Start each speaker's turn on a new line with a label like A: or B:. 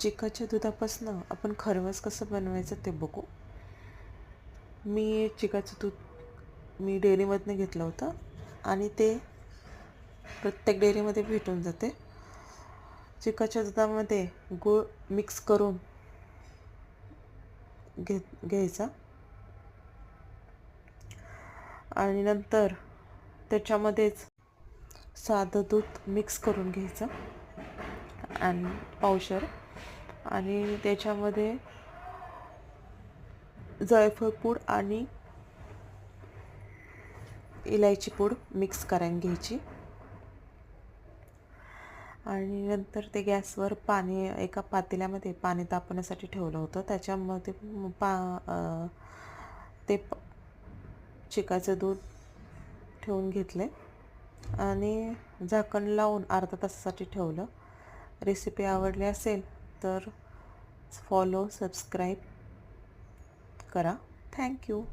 A: चिकाच्या दुधापासनं आपण खरवस कसं बनवायचं ते बघू. मी चिकाचं दूध मी डेअरीमधनं घेतलं होतं आणि ते प्रत्येक डेअरीमध्ये भेटून जाते. चिकाच्या दुधामध्ये गूळ मिक्स करून घे घ्यायचा. आणि नंतर त्याच्यामध्येच साधं दूध मिक्स करून घ्यायचं. आणि पावशर आणि त्याच्यामध्ये जायफळपूड आणि इलायची पूड मिक्स करायला घ्यायची. आणि नंतर ते गॅसवर पाणी एका पातेल्यामध्ये पाणी तापवण्यासाठी ठेवलं होतं. त्याच्यामध्ये पा ते प- चिकाचं दूध ठेवून घेतले आणि झाकण लावून अर्धा तासासाठी ठेवलं. रेसिपी आवडली असेल तर फॉलो सबस्क्राईब करा. थँक्यू